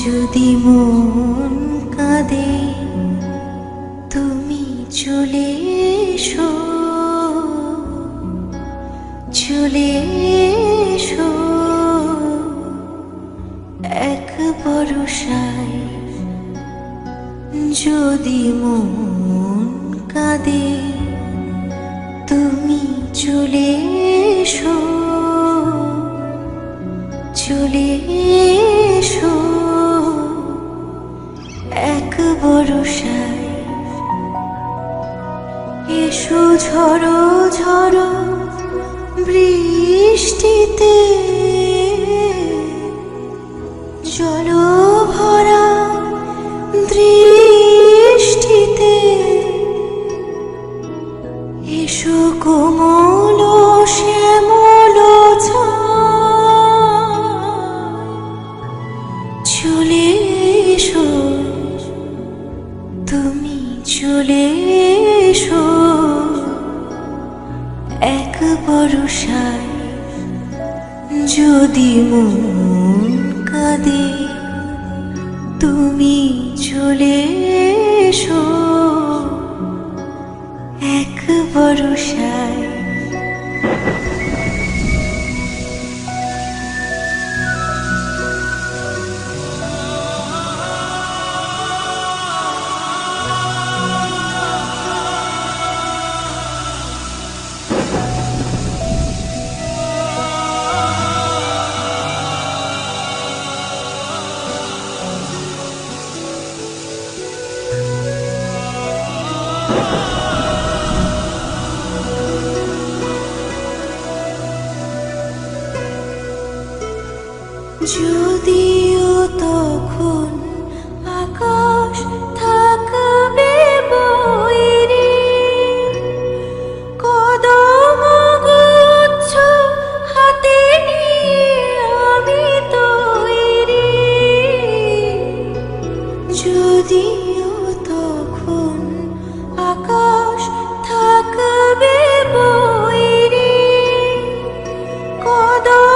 যদি মন কাঁদে তুমি চলে এসো। চলে যদি মন কাঁদে তুমি চলে এসো চলে এসো। এক বরসায় এসো ঝড়ো ঝড়ো বৃষ্টিতে। এসো কোমল শ্যামল। চলে এসো, তুমি চলে এসো এক বরসায় যদি মন কাঁদে, তুমি চলে এসো এক বরসায় যদিও তখন আকাশ থাকবে বৈরি কদম গুচ্ছ হাতে নিয়ে আমি তৈরি। যদিও তখন আকাশ থাকবে বৈরি কদম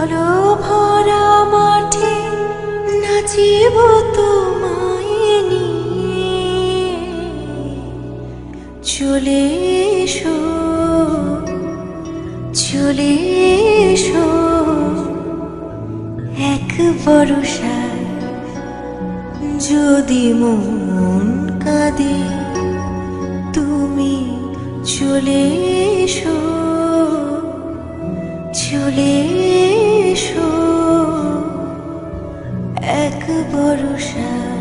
জল ভরা মাঠে নাচিব তোমায় নিয়ে। চলে এসো চলে এসো। এক বরসায় যদি মন কাঁদে, তুমি চলে এসো, চলে এসো এক বরসায়